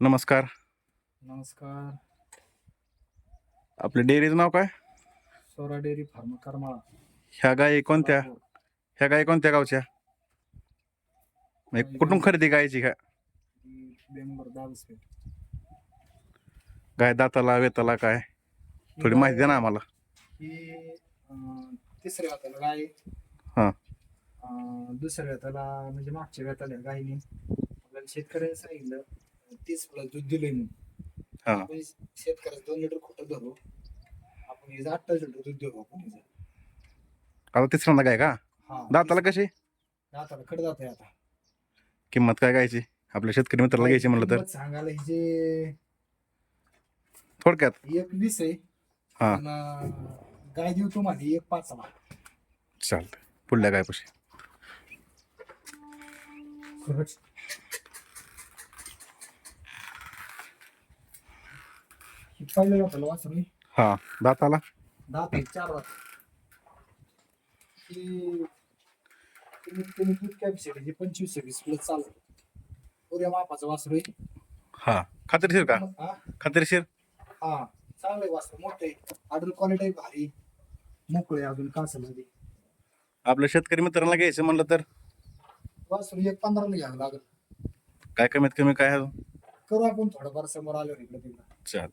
नमस्कार. नमस्कार. आपल्या डेअरीचं नाव काय? Sora dairy farm Karmala. ह्या गाई कोणत्या. ह्या गाई कोणत्या गावच्या? म्हणजे कुठून खरेदी गायची का. गाय दाताला वेताला काय? थोडी माहिती द्या ना गाय- आम्हाला. ही अं, तिसऱ्या वेताला गाय. हा. अं, दुसऱ्या वेताला म्हणजे मागच्या वेताला गायीने. आपल्याला शेतकऱ्याने सांगितलं. तीस प्लस दूध दिलंय म्हणून. हा. आपण शेतकऱ्याचं दोन लिटर खोटं धरू आपण हिचं अठ्ठावीस लिटर दूध देऊ आपण हिचं आता तिसऱ्यांदा गाय का? हा दाताला कशी? दाताला खड जात आहे आता. किंमत काय गायची? आपल्या शेतकरी मित्राला घ्यायची म्हणलं तर. किंमत सांगायला हिचे थोडक्यात. एक वीस आहे हा. गाय देऊ तुम्हाला एक पाच सहा चालतंय. पुढल्या गायपाशी. ही पहिलं जातं वासरू हा दाताला? दात आहे चार दात. ही कमीत कमी दूध कॅपॅसिटी ही पंचवीस प्लस पुऱ्या मापाचं वासरू आहे. हा खात्रीशीर का? हा? खात्रीशीर हा चांगलं आहे वासरू मोठं आहे. क्वालिटी भारी मोकळे अजून कासमध्ये. आपल्या शेतकरी मित्रांना घ्यायचं म्हणलं तर? वासरू एक पंधराला घ्यावं लागेल. काय कमीत कमी काय करू आपण थोडंफार समोर आल्यावर इकडे तिकडे. चाल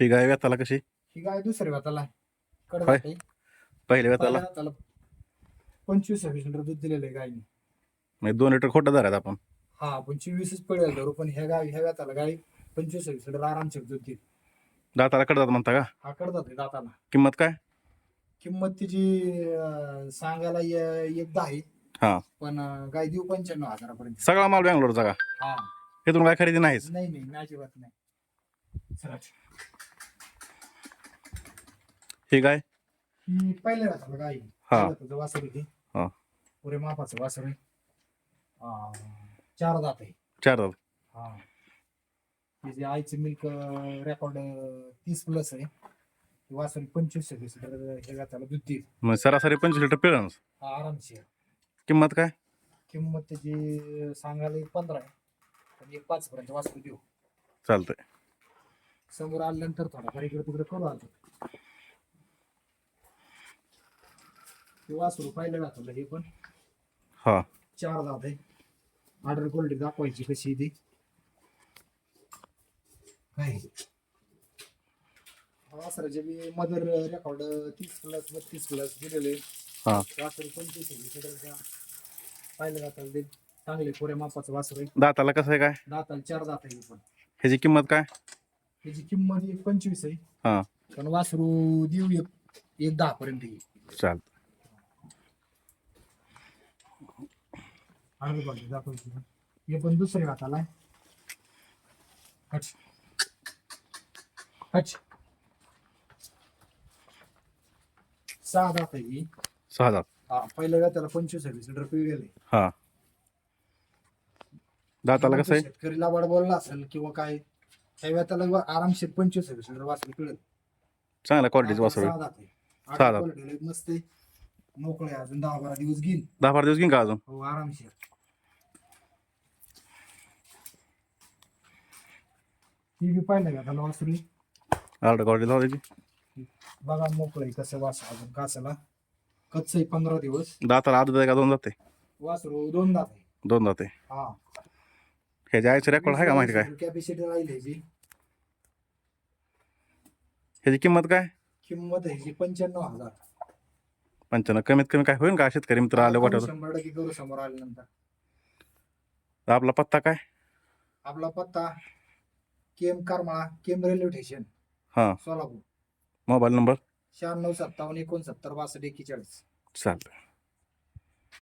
ही गाय वेताला कशी? ही गाय दुसऱ्या वेताला आहे. होय. आहे. पहिल्या वेताला पंचवीस सव्वीस लिटर दूध दिलेलं आहे गायने म्हणजे दोन लिटर खोटं धरायचं आपण. हा पंचवीसच पडेल धरू पण ह्या गाय ह्या वेताला गाय पंचवीस सव्वीस लिटर आरामशीर दूध देईल. दाताला कडतात म्हणता का? हा कडतात रे दाताला. किंमत काय? किंमत तिची अं, सांगायला ये- एक दहा आहे. हा. पण अं, गाय देऊ पंच्याण्णव हजारापर्यंत. सगळा माल बँगलोरचा का? हा. इथून काय खरेदी नाहीच? नाही नाही नाही अजिबात नाही. चला. ही गाय ही. पहिल्या. हा. वासर आहे. ते. हा. पुरे मापाचं वासर आहे. चार दात आहे. चार दात. हा. आईचं मिल्क रेकॉर्ड तीस प्लस आहे. ती वासरी पंचवीस सव्वीस लिटर हे त्याला दूध देईल म्हणजे सरासरी पंचवीस लिटर पिळण हा आरामशीर. किंमत काय? किंमत त्याची सांगायला एक पंधरा आहे. पण एक पाच पर्यंत वासरू देऊ. चालतंय. समोर आल्यानंतर थोडाफार इकडे तिकडे करू आलो. ते वासरू पाहिलं घातलं हे पण. हा. चार दात आहे. ऑर्डर क्वालिटी दाखवायची कशी ती. काय वासराचे बी मदर रेकॉर्ड तीस प्लस बत्तीस प्लस दिलेले हा. वासरू पंचवीस पाहिलं जातं ते चांगले पुऱ्या मापाचं वासरू आहे. दाताला कसं आहे काय? दाताला चार दात आहे हे पण. ह्याची किंमत काय? त्याची किंमत एक पंचवीस आहे. हा. पण वासरू देऊ एक एक दहा पर्यंत येईल. चालतं. क्वालिटी दाखवायची ना. हे पण दुसरे हाताला हट. सहा दात आहे ही. सहा दात. हा पहिल्या वेळा त्याला पंचवीस वीस लिटर पिळ गेले हा. दाताला कसं आहे? शेतकरी लाबाड बोलला असेल किंवा काय त्या वेळा त्याला आरामशीर पंचवीस वीस लिटर वासरू पिळेल चांगल्या क्वालिटीचं वासरू आहे. सहा दात. मस्त आहे. मोकळे. अजून दहा बारा दिवस घेईन. दहा बारा दिवस घेईन का अजून? हो आरामशीर. ती बी पाहिलं का त्याला वासरू? क्वालिटी जाऊ द्यायची बघा मोकळं आहे कसं वास अजून कासाला. कच्च आहे पंधरा दिवस? दाताला आहे का दोन जाते वासरू दोन दात आहे. दोन जाते हा. ह्याच्या आईचं रेकॉर्ड आहे का माहिती काय? कॅपॅसिटी राहील ह्याची. ह्याची किंमत काय? किंमत ह्याची पंच्याण्णव हजार. पंच्याण्णव. कमीत कमी काय होईल का शेतकरी मित्र आले वाटत शंभर टक्के करू समोर आल्यानंतर. आपला पत्ता काय? आपला पत्ता केम करमाळा केम रेल्वे स्टेशन हा. सोलापूर. Mobile number? शहाण्णव सत्तावन्न एकोणसत्तर बासष्ट एक्केचाळीस. चालतं